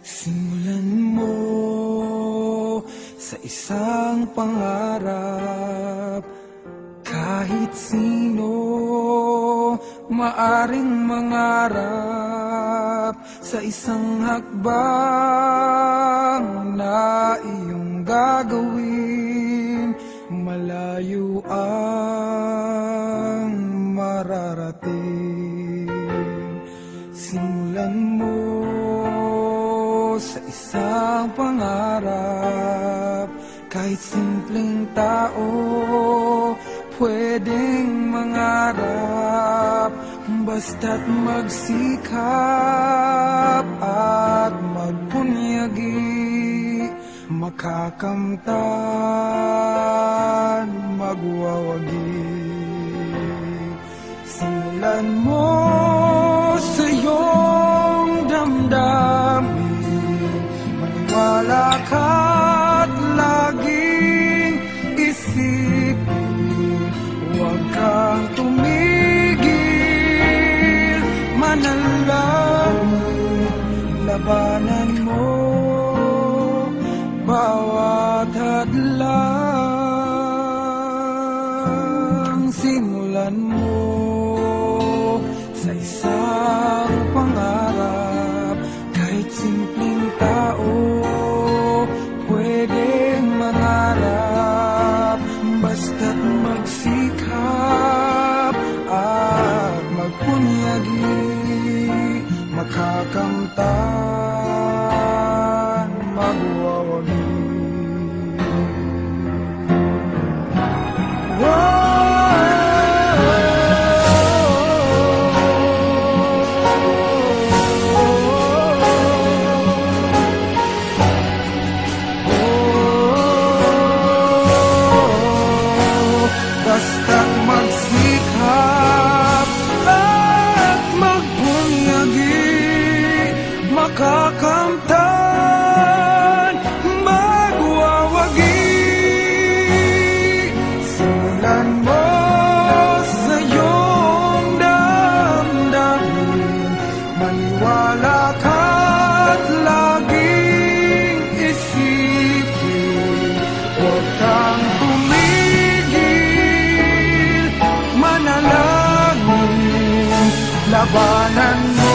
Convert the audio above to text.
Simulan mo sa isang pangarap. Kahit sino maaring mangarap Sa isang hakbang na iyong gagawin. Malayo ang mararating. Simulan mo isang pangarap. Kahit simpleng tao pwedeng mangarap. Basta't magsikap at magpunyagi. Makakamtan, magwawagi. Simulan mo labanan mo. Bawat hadlang Simulan mo sa isang pangarap. Kahit simpleng tao Labanan mo